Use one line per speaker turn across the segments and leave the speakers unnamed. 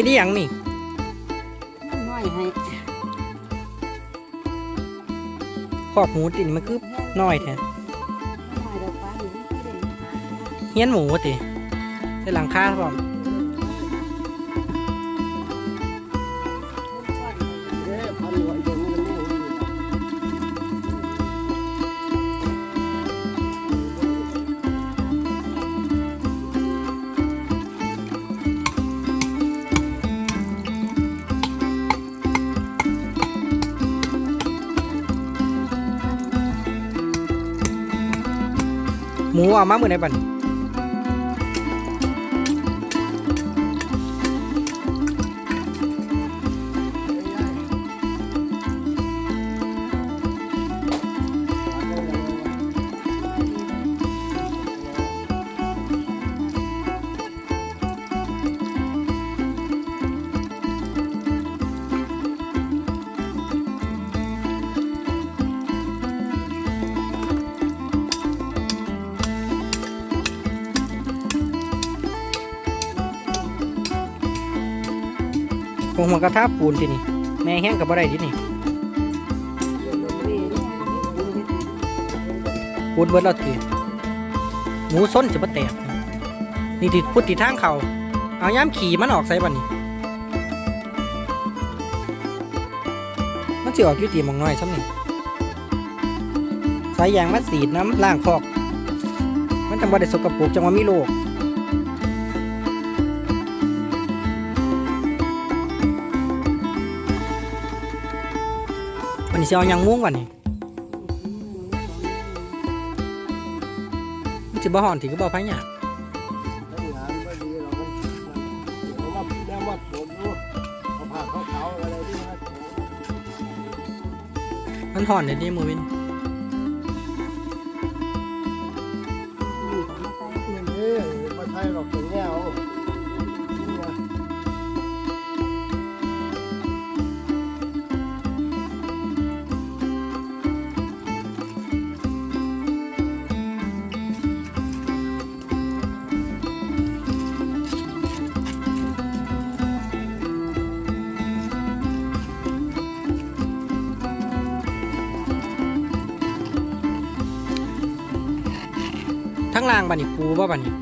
ฮ็ดอีหยังนี่
น้อยให้
คอกหมูตินี่มันคือน้อยแท้
น้อยเราไปอยู่ที่เด่น
เฮียนหมูติใส่หลังคาพร้อม
หมู
เอามาเมื่อไหร่บัดนี้ หัวกระทะปูนตินี่ แม่แห้งกับบ่ได้ตินี่ปูนเบิดแล้วติหมูส้นสิบ่แตกนี่ติพุดติทางเขาเอาย้ำขี่มันออกใส่บัดนี้ มันสิออกยู่ตีหมองน้อยซ้ำนี่สายยางมันสีดน้ำล่างคอก มันจังบ่ได้สกปรกจังว่ามีโรคันนี้เอาหยังม่วงวันนี้มันจะบ่หอนถือก็บ่พะหยาก
เนไม่ดีเรามันหอ
นในเด้นี่มือวิน ทั้งล่างบัดนี้ปูบ่บัน
นี่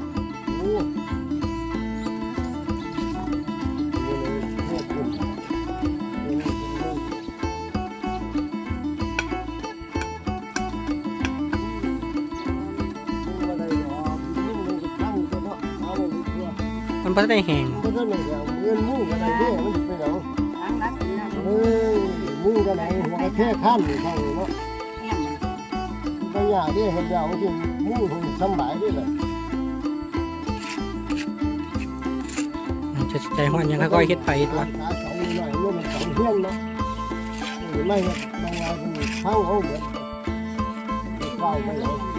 มันจะตั้งก็เพราะเอาไปเพื่อ
มันบ่ได้แห้ง
มันก็เลยเอาเงินมุ่งกันอะไรเนี่ยมันจะเป็นเอา
ล้งรักกินแล้ว
เอ้ยมุ่งกันไหนมันก็แค่ขั้นอยู่เท่านี้เนาะ
แห้ง
บางอย่างที่เห็นแล้วจะมุ่ง คนสบายด้วยเลย
มันจะใจฮ้อนยังค่อยๆเฮ็ดไปตัว
ขาสองหน่อยร่วมสองเพื่อนเนาะไม่เนี่ยบางอย่างมันเข้าเขาเหมือนเข้าไม่เอา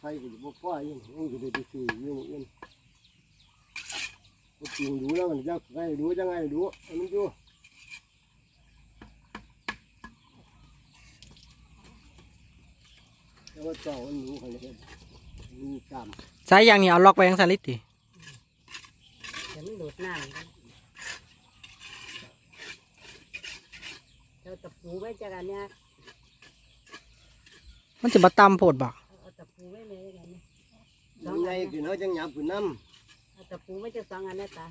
ไม่
ใช่คุณบอกว่ายังยังจะได้ไปซื้อยังยังก็จริงดูแล้วมันจะไงดูจะไงดูอันนี้ดูแต่ว่าเจ้ามันรู้เขาเนี่ยมีกรรม
สายยางนี่เอาล็อกไว้จังซั่นลิติ
จะไม่โดดน้ำเจ้าตะปูไว้จากอันเนี้ย
มันสิบ่ต่ำโพดบ่
เอาตะ ปูไว้เลยกันเนี่ย
ยังไงคือเขาจังหยับคือน้
เอาตะปูไว้จะสองอันเนี่ยตา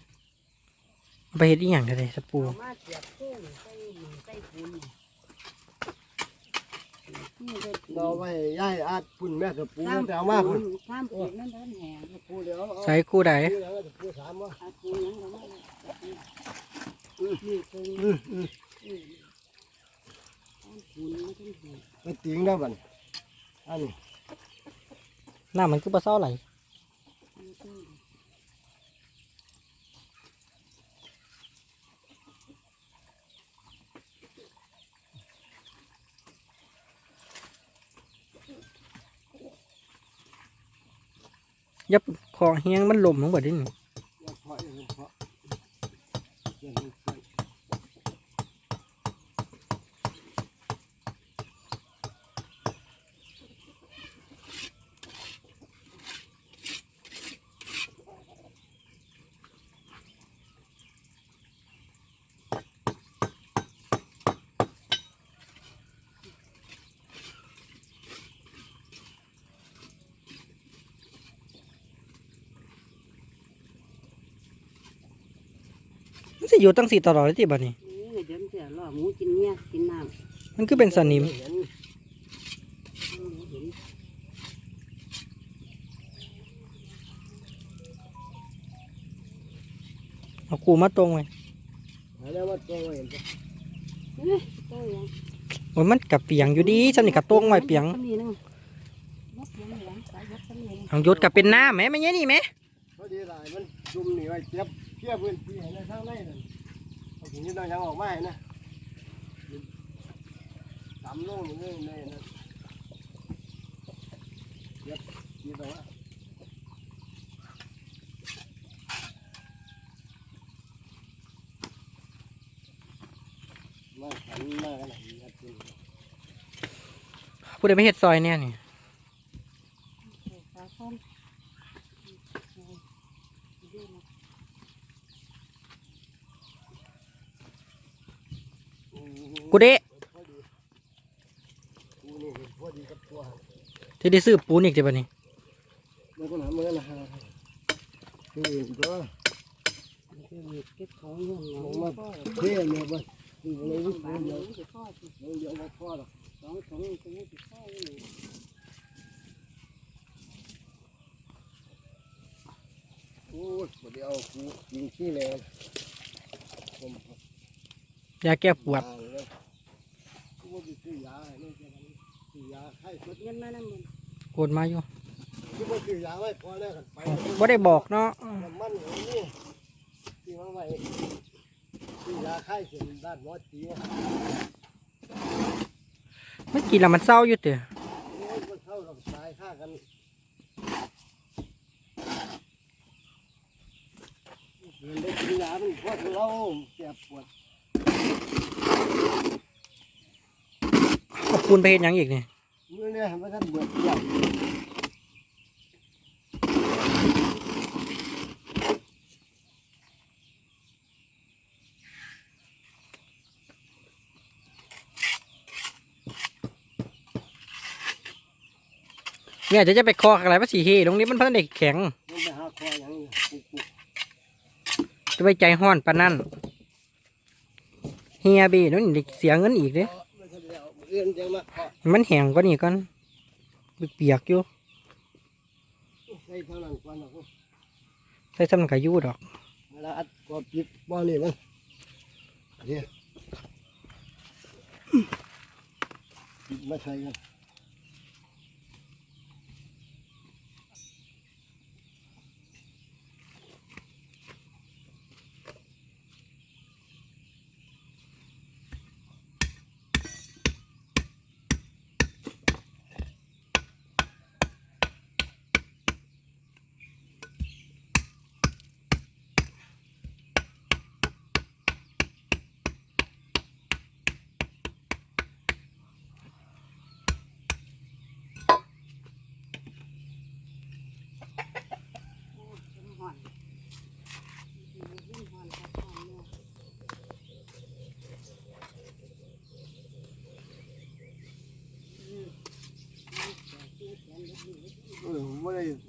เอาไปเฮ็ดอีหยังก็ได้สปู
เอามาเสียบคู่ใส่หมูใส่ปูนนี่ใส่ำปู
เราไว้ย้ายอาดปุ่นแม่กับปูแต่เอามาปุ่น
ข้ามปูนั่นท่านแหง
ปูเดี๋ยวเอา
ใส่คู่ใด
ปูเดี๋ยวจะปูสามวะ
เอาปูยังเราไม่นี่ปู
อืมอืม
ปูนี่ท่านแหง
ไปติงแล้วบันอันนี้
น้ามันคือปลาเศร้าไหลยับคอเฮียงมันลมลงไปดิหน
อย่าเพาะอย่าเพาะอย่าให้เสียง
มันสิอยู่ตั้งสี่ตลอดเลยที่บ้านี้
นี่เดี๋ยวมันจะล่อหมูกินเนี่ยกินน้ำ
มันคือเป็นสนิม
เห็น
หมูเห็น
เอากูมาตรงไว้
แล้วว่าตัวเห็น
เอ้ยตัวยัง
โอ้ยมันกับเปียงอยู่ดีสนิทกับตรงไว้เปียง
สำนีนึงยกยังหลังสายยกสำนีนึง
เอายศกับเป็นหน้าไหมไม่เงี้ยนี่ไหม
พอดีหลายมันจุ่มหนีไว้เจ็บ เทียบพื้นที่ให้ในข้างในนั่นเอาถึงนี้เรายังออกมาให้นะต่ำลงนี่ในนั่นเจ็บที่ตรงนั้นมาขันมากันไหนยัดขึ้
ผู้ใดไม่เห็ดซอยเนี่ยนี่
ปลาส้ม
กูเด้
กูนี่เห็นพอดีกับตัว
ที่ได้ซื้อปูนอีกจีบ้านี้
มันก็หนาเมื่อนะฮะคือเห็นตัว
เก็บของเงิน
ล
เนาะ
งมาเท่เลยบ่คือเลยวิ่ง
บา
เดี
เดี
ย
ยววจะพ่อสิ
เดียวมาพอหรอก
สองถุงถุงจะพ่ออยู่
โอ้ยเดี๋ยวกูยิงขี้เลยผม
ยาแก้ปวด
กูว่าไปซื้ อยาเนี่ยจะซื้อยาไข้สุด
เงินมานั่นมัน
โกดมาอยู่
กูว่าซื้อยาไว้พอแล้วกันไป
บ่ได้บอกเนาะ
น้ำมันอย่างนี้ที่ว่าไว้ซื้อยาไข้เส้นด้านหมอจีว
เมื่อกี้ละมันเศร้าอยู่เต๋อ
โอ้ยมันเข้าหลังตายฆ่ากันเห็นได้กินยามันพวดเราเจ็บปวด
เอาปูนไปเห็นยังอีกนี่
มือเนี่ยมันท่านเบิดใหญ่
เนี่ยจะจะไปคออะไรว่าสีเฮตรงนี้มันเพิ่งเด็กแข็ง
มันไปหาคออย่างนี้ปุ๊บปุ๊บ
จะไปใจห้อนปานนั่นเฮียบีนั่นเด็กเสียเงินอีกเด้
มันจะเดี๋ยวเอื้อนจังมาเคาะ
มันแห้งกว่านี้ก่อนเปียกอยู่
ใส่เท่านั้นก่อนนะกู
ใส่สำนักอายุดอก
เวลาอัดกอบปิดบ่อนี่มันเดี๋ยวปิดมาใส่กัน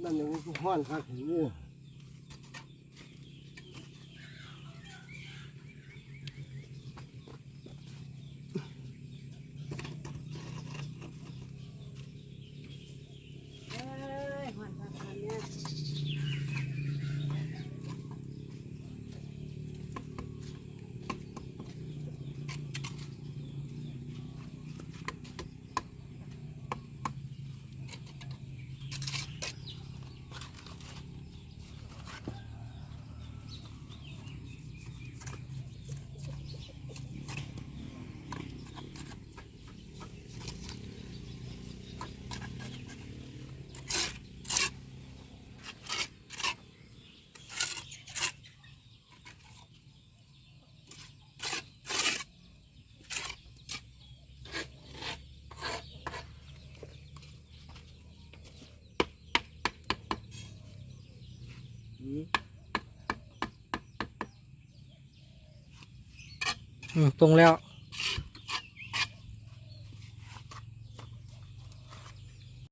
นั่นอย่างนี้ห้อนครับเห็นนี่
อืมตรงแล้ว